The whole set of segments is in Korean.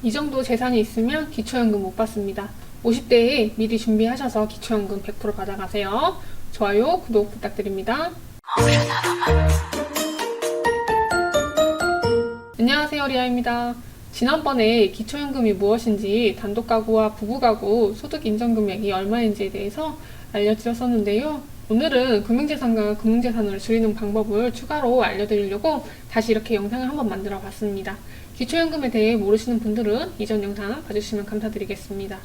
이 정도 재산이 있으면 기초연금 못 받습니다. 50대에 미리 준비하셔서 기초연금 100% 받아가세요. 좋아요, 구독 부탁드립니다. 안녕하세요, 리아입니다. 지난번에 기초연금이 무엇인지 단독가구와 부부가구 소득 인정 금액이 얼마인지에 대해서 알려드렸었는데요. 오늘은 금융재산과 금융재산을 줄이는 방법을 추가로 알려드리려고 다시 이렇게 영상을 한번 만들어 봤습니다. 기초연금에 대해 모르시는 분들은 이전 영상 봐주시면 감사드리겠습니다.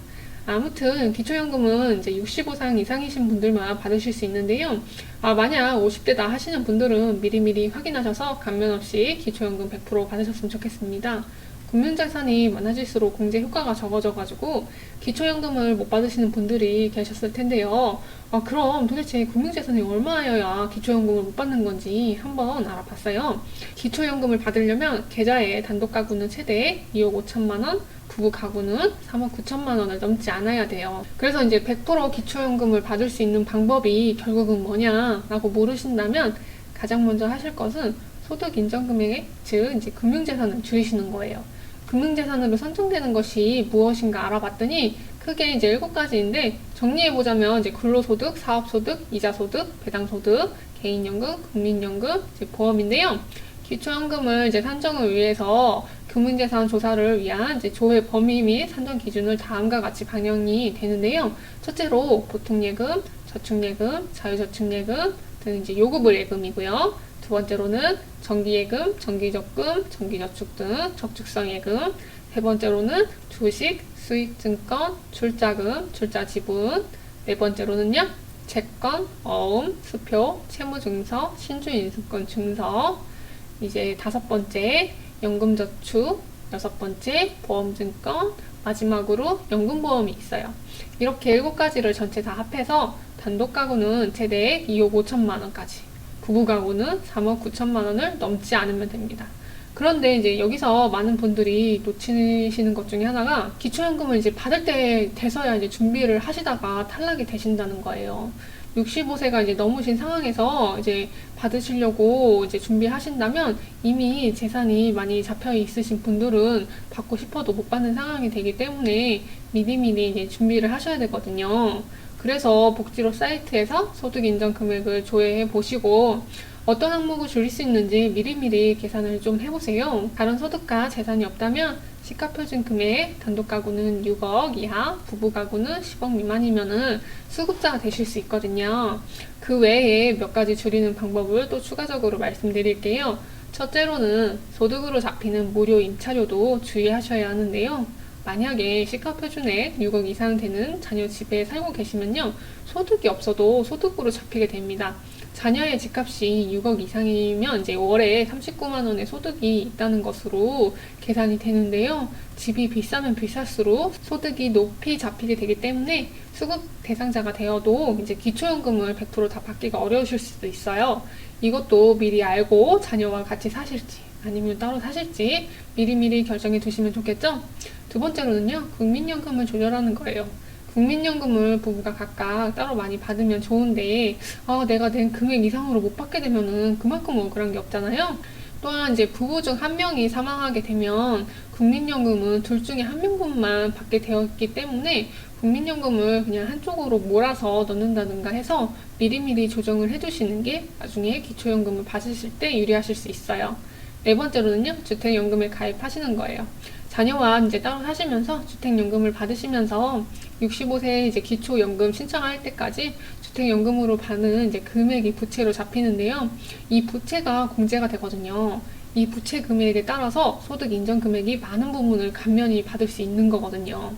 아무튼 기초연금은 이제 65상 이상이신 분들만 받으실 수 있는데요. 아, 만약 50대다 하시는 분들은 미리미리 확인하셔서 감면 없이 기초연금 100% 받으셨으면 좋겠습니다. 금융자산이 많아질수록 공제 효과가 적어져가지고 기초연금을 못 받으시는 분들이 계셨을 텐데요. 아, 그럼 도대체 금융자산이 얼마여야 기초연금을 못 받는 건지 한번 알아봤어요. 기초연금을 받으려면 계좌에 단독 가구는 최대 2억 5천만 원, 부부 가구는 3억 9천만 원을 넘지 않아야 돼요. 그래서 이제 100% 기초연금을 받을 수 있는 방법이 결국은 뭐냐라고 모르신다면 가장 먼저 하실 것은 소득 인정 금액, 즉 이제 금융재산을 줄이시는 거예요. 금융재산으로 선정되는 것이 무엇인가 알아봤더니 크게 이제 일곱 가지인데 정리해보자면 이제 근로소득, 사업소득, 이자소득, 배당소득, 개인연금, 국민연금, 이제 보험인데요. 기초연금을 이제 산정을 위해서 금융재산 조사를 위한 이제 조회 범위 및 산정 기준을 다음과 같이 반영이 되는데요. 첫째로 보통예금, 저축예금, 자유저축예금 등 이제 요금을 예금이고요. 두 번째로는 정기예금, 정기적금, 정기저축 등 적축성 예금. 세 번째로는 주식, 수익증권, 출자금, 출자지분. 네 번째로는요, 채권, 어음, 수표, 채무증서, 신주인수권 증서. 이제 다섯 번째, 연금저축. 여섯 번째, 보험증권. 마지막으로 연금보험이 있어요. 이렇게 일곱 가지를 전체 다 합해서 단독 가구는 최대 2억 5천만 원까지. 부부 가구는 3억 9천만 원을 넘지 않으면 됩니다. 그런데 이제 여기서 많은 분들이 놓치시는 것 중에 하나가 기초연금을 이제 받을 때 돼서야 이제 준비를 하시다가 탈락이 되신다는 거예요. 65세가 이제 넘으신 상황에서 이제 받으시려고 이제 준비하신다면 이미 재산이 많이 잡혀 있으신 분들은 받고 싶어도 못 받는 상황이 되기 때문에 미리미리 이제 준비를 하셔야 되거든요. 그래서 복지로 사이트에서 소득 인정 금액을 조회해 보시고 어떤 항목을 줄일 수 있는지 미리미리 계산을 좀 해보세요. 다른 소득과 재산이 없다면 시가표준 금액 단독 가구는 6억 이하, 부부 가구는 10억 미만이면은 수급자가 되실 수 있거든요. 그 외에 몇 가지 줄이는 방법을 또 추가적으로 말씀드릴게요. 첫째로는 소득으로 잡히는 무료 임차료도 주의하셔야 하는데요. 만약에 시가표준액 6억 이상 되는 자녀 집에 살고 계시면요. 소득이 없어도 소득으로 잡히게 됩니다. 자녀의 집값이 6억 이상이면 이제 월에 39만 원의 소득이 있다는 것으로 계산이 되는데요. 집이 비싸면 비쌀수록 소득이 높이 잡히게 되기 때문에 수급 대상자가 되어도 이제 기초연금을 100%다 받기가 어려우실 수도 있어요. 이것도 미리 알고 자녀와 같이 사실지 아니면 따로 사실지 미리미리 결정해 두시면 좋겠죠? 두 번째로는요, 국민연금을 조절하는 거예요. 국민연금을 부부가 각각 따로 많이 받으면 좋은데, 아, 내가 낸 금액 이상으로 못 받게 되면은 그만큼 억울한 게 없잖아요? 또한 이제 부부 중 한 명이 사망하게 되면 국민연금은 둘 중에 한 명분만 받게 되었기 때문에 국민연금을 그냥 한쪽으로 몰아서 넣는다든가 해서 미리미리 조정을 해두시는 게 나중에 기초연금을 받으실 때 유리하실 수 있어요. 네 번째로는요, 주택연금에 가입하시는 거예요. 자녀와 이제 따로 사시면서 주택연금을 받으시면서 65세 이제 기초연금 신청할 때까지 주택연금으로 받는 이제 금액이 부채로 잡히는데요. 이 부채가 공제가 되거든요. 이 부채 금액에 따라서 소득 인정 금액이 많은 부분을 감면이 받을 수 있는 거거든요.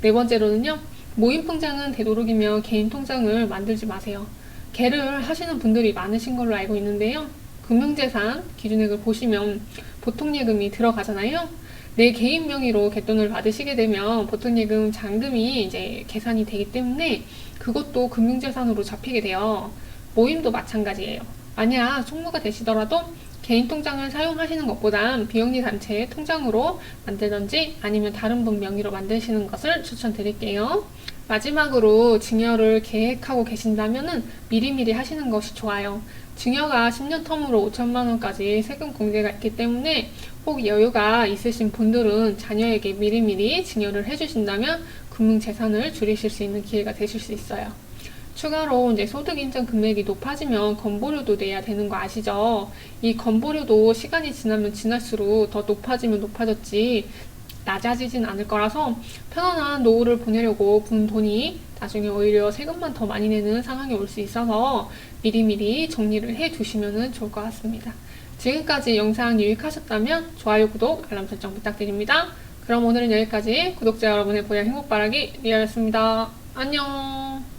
네 번째로는요, 모임 통장은 되도록이면 개인 통장을 만들지 마세요. 개를 하시는 분들이 많으신 걸로 알고 있는데요. 금융재산 기준액을 보시면 보통 예금이 들어가잖아요. 내 개인 명의로 갯돈을 받으시게 되면 보통예금 잔금이 이제 계산이 되기 때문에 그것도 금융재산으로 잡히게 돼요. 모임도 마찬가지예요. 만약 총무가 되시더라도 개인 통장을 사용하시는 것보단 비영리 단체의 통장으로 만들던지 아니면 다른 분 명의로 만드시는 것을 추천드릴게요. 마지막으로 증여를 계획하고 계신다면은 미리미리 하시는 것이 좋아요. 증여가 10년 텀으로 5천만 원까지 세금 공제가 있기 때문에 혹 여유가 있으신 분들은 자녀에게 미리미리 증여를 해주신다면 금융 재산을 줄이실 수 있는 기회가 되실 수 있어요. 추가로 이제 소득 인정 금액이 높아지면 건보료도 내야 되는 거 아시죠? 이 건보료도 시간이 지나면 지날수록 더 높아지면 높아졌지 낮아지진 않을 거라서 편안한 노후를 보내려고 분 돈이 나중에 오히려 세금만 더 많이 내는 상황이 올 수 있어서 미리미리 정리를 해 두시면 좋을 것 같습니다. 지금까지 영상 유익하셨다면 좋아요, 구독, 알람 설정 부탁드립니다. 그럼 오늘은 여기까지 구독자 여러분의 보양 행복 바라기 리아였습니다. 안녕!